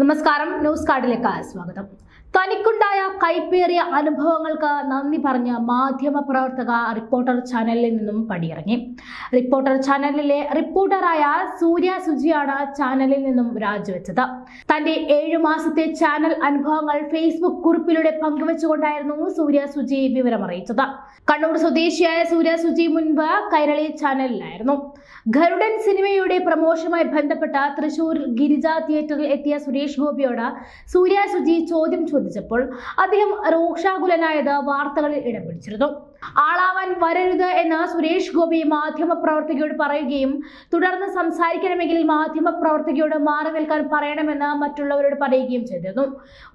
നമസ്കാരം. ന്യൂസ് കാർഡിലേക്ക് സ്വാഗതം. തനിക്കുണ്ടായ കൈപ്പേറിയ അനുഭവങ്ങൾക്ക് നന്ദി പറഞ്ഞ് മാധ്യമ പ്രവർത്തക റിപ്പോർട്ടർ ചാനലിൽ നിന്നും പടിയിറങ്ങി. റിപ്പോർട്ടർ ചാനലിലെ റിപ്പോർട്ടറായ സൂര്യ സുജിയാണ് ചാനലിൽ നിന്നും രാജിവെച്ചത്. തന്റെ ഏഴു മാസത്തെ ചാനൽ അനുഭവങ്ങൾ ഫേസ്ബുക്ക് കുറിപ്പിലൂടെ പങ്കുവച്ചുകൊണ്ടായിരുന്നു സൂര്യ സുജി വിവരമറിയിച്ചത്. കണ്ണൂർ സ്വദേശിയായ സൂര്യ സുജി മുൻപ് കൈരളി ചാനലിലായിരുന്നു. ഗരുഡൻ സിനിമയുടെ പ്രമോഷനുമായി ബന്ധപ്പെട്ട തൃശൂർ ഗിരിജ തിയേറ്ററിൽ എത്തിയ സുരേഷ് ഗോപിയോട് സൂര്യ സുജി ചോദ്യം ചോദിച്ചപ്പോൾ അദ്ദേഹം രൂക്ഷാകുലനായത് വാർത്തകളിൽ ഇടം പിടിച്ചിരുന്നു. ആളാവാൻ വരരുത് എന്ന് സുരേഷ് ഗോപി മാധ്യമപ്രവർത്തകയോട് പറയുകയും തുടർന്ന് സംസാരിക്കണമെങ്കിൽ മാധ്യമപ്രവർത്തകയോട് മാറി നിൽക്കാൻ പറയണമെന്ന് മറ്റുള്ളവരോട് പറയുകയും ചെയ്തിരുന്നു.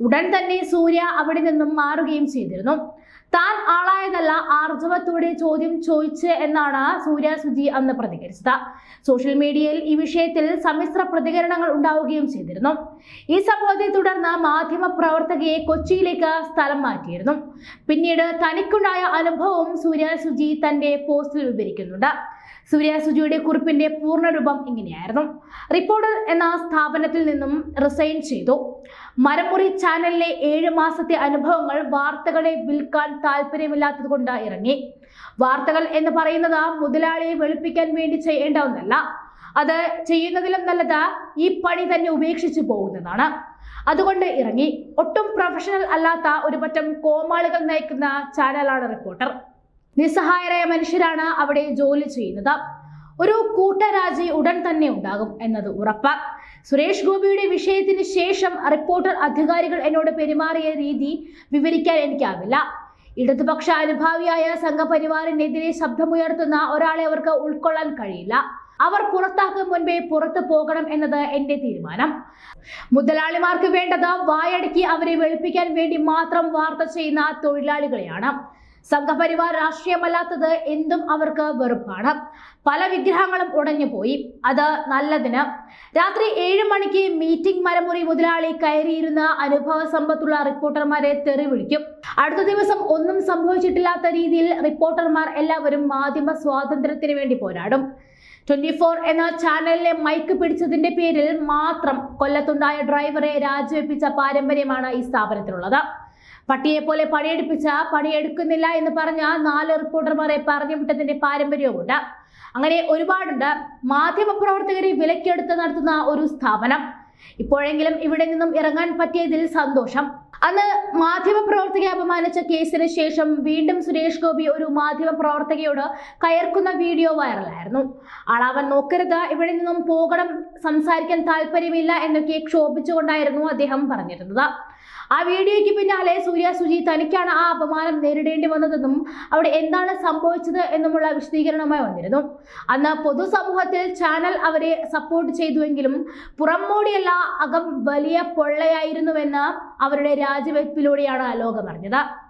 ഉടൻ തന്നെ സൂര്യ അവിടെ നിന്നും മാറുകയും ചെയ്തിരുന്നു. താൻ ആളായതല്ല ആർജവത്തോടെ ചോദ്യം ചോദിച്ച് എന്നാണ് സൂര്യ സുജി അന്ന് പ്രതികരിച്ചത്. സോഷ്യൽ മീഡിയയിൽ ഈ വിഷയത്തിൽ സമ്മിശ്ര പ്രതികരണങ്ങൾ ഉണ്ടാവുകയും ചെയ്തിരുന്നു. ഈ സംഭവത്തെ തുടർന്ന് മാധ്യമ പ്രവർത്തകയെ കൊച്ചിയിലേക്ക് സ്ഥലം മാറ്റിയിരുന്നു. പിന്നീട് തനിക്കുണ്ടായ അനുഭവവും സൂര്യ സുജി തന്റെ പോസ്റ്റിൽ വിവരിക്കുന്നുണ്ട്. സൂര്യ സുജിയുടെ കുറിപ്പിന്റെ പൂർണരൂപം ഇങ്ങനെയായിരുന്നു. റിപ്പോർട്ടർ എന്ന സ്ഥാപനത്തിൽ നിന്നും റിസൈൻ ചെയ്തു. മരമുറി ചാനലിലെ ഏഴ് മാസത്തെ അനുഭവങ്ങൾ വാർത്തകളെ വിൽക്കാൻ താല്പര്യമില്ലാത്തത് കൊണ്ട് ഇറങ്ങി. വാർത്തകൾ എന്ന് പറയുന്നത് മുതലാളിയെ വെളുപ്പിക്കാൻ വേണ്ടി ചെയ്യേണ്ട ഒന്നല്ല അത് ചെയ്യുന്നതിലും നല്ലത് ഈ പണി തന്നെ ഉപേക്ഷിച്ചു പോകുന്നതാണ്. അതുകൊണ്ട് ഇറങ്ങി. ഒട്ടും പ്രൊഫഷണൽ അല്ലാത്ത ഒരു പറ്റം കോമാളികൾ നയിക്കുന്ന ചാനലാണ് റിപ്പോർട്ടർ നിസ്സഹായരായ മനുഷ്യരാണ് അവിടെ ജോലി ചെയ്യുന്നത്. ഒരു കൂട്ടരാജി ഉടൻ തന്നെ ഉണ്ടാകും എന്നത് ഉറപ്പ്. സുരേഷ് ഗോപിയുടെ വിഷയത്തിന് ശേഷം റിപ്പോർട്ടർ അധികാരികൾ എന്നോട് പെരുമാറിയ രീതി വിവരിക്കാൻ എനിക്കാവില്ല. ഇടതുപക്ഷ അനുഭാവിയായ സംഘപരിവാറിനെതിരെ ശബ്ദമുയർത്തുന്ന ഒരാളെ അവർക്ക് ഉൾക്കൊള്ളാൻ കഴിയില്ല. അവർ പുറത്താക്കും മുൻപേ പുറത്തു പോകണം എന്നത് എന്റെ തീരുമാനം. മുതലാളിമാർക്ക് വേണ്ടത് വായടക്കി അവരെ വെളുപ്പിക്കാൻ വേണ്ടി മാത്രം വാർത്ത ചെയ്യുന്ന തൊഴിലാളികളെയാണ്. സംഘപരിവാർ രാഷ്ട്രീയമല്ലാത്തത് എന്തും അവർക്ക് വെറുപ്പാണ്. പല വിഗ്രഹങ്ങളും ഉടഞ്ഞു പോയി. അത് നല്ലതിന്. രാത്രി ഏഴ് മണിക്ക് മീറ്റിംഗ് മരമുറി മുതലാളി കയറിയിരുന്ന അനുഭവ സമ്പത്തുള്ള റിപ്പോർട്ടർമാരെ തെറി വിളിക്കും അടുത്ത ദിവസം ഒന്നും സംഭവിച്ചിട്ടില്ലാത്ത രീതിയിൽ റിപ്പോർട്ടർമാർ എല്ലാവരും മാധ്യമ സ്വാതന്ത്ര്യത്തിന് വേണ്ടി പോരാടും. ട്വന്റി ഫോർ എന്ന ചാനലിലെ മൈക്ക് പിടിച്ചതിന്റെ പേരിൽ മാത്രം കൊല്ലത്തുണ്ടായ ഡ്രൈവറെ രാജിവെപ്പിച്ച പാരമ്പര്യമാണ് ഈ സ്ഥാപനത്തിലുള്ളത്. പട്ടിയെ പോലെ പണിയെടുപ്പിച്ച പണിയെടുക്കുന്നില്ല എന്ന് പറഞ്ഞ നാല് റിപ്പോർട്ടർമാരെ പറഞ്ഞു വിട്ടതിന്റെ പാരമ്പര്യവുമുണ്ട്. അങ്ങനെ ഒരുപാടുണ്ട്. മാധ്യമപ്രവർത്തകരെ വിലക്കെടുത്ത് നടത്തുന്ന ഒരു സ്ഥാപനം. ഇപ്പോഴെങ്കിലും ഇവിടെ നിന്നും ഇറങ്ങാൻ പറ്റിയതിൽ സന്തോഷം. അന്ന് മാധ്യമപ്രവർത്തകയെ അപമാനിച്ച കേസിന് ശേഷം വീണ്ടും സുരേഷ് ഗോപി ഒരു മാധ്യമപ്രവർത്തകയോട് കയർക്കുന്ന വീഡിയോ വൈറലായിരുന്നു. ആളവൻ നോക്കരുത് ഇവിടെ നിന്നും പോകണം സംസാരിക്കാൻ താല്പര്യമില്ല എന്നൊക്കെ ക്ഷോഭിച്ചുകൊണ്ടായിരുന്നു അദ്ദേഹം പറഞ്ഞിരുന്നത്. ആ വീഡിയോയ്ക്ക് പിന്നാലെ സൂര്യ സുജി തനിക്കാണ് ആ അപമാനം നേരിടേണ്ടി വന്നതെന്നും അവിടെ എന്താണ് സംഭവിച്ചത് എന്നുമുള്ള വിശദീകരണവുമായി വന്നിരുന്നു. അന്ന് പൊതുസമൂഹത്തിൽ ചാനൽ അവരെ സപ്പോർട്ട് ചെയ്തുവെങ്കിലും പുറംമോടിയല്ല അകം വലിയ പൊള്ളയായിരുന്നുവെന്ന് അവരുടെ രാജിവെപ്പിലൂടെയാണ് ലോകമറിഞ്ഞത്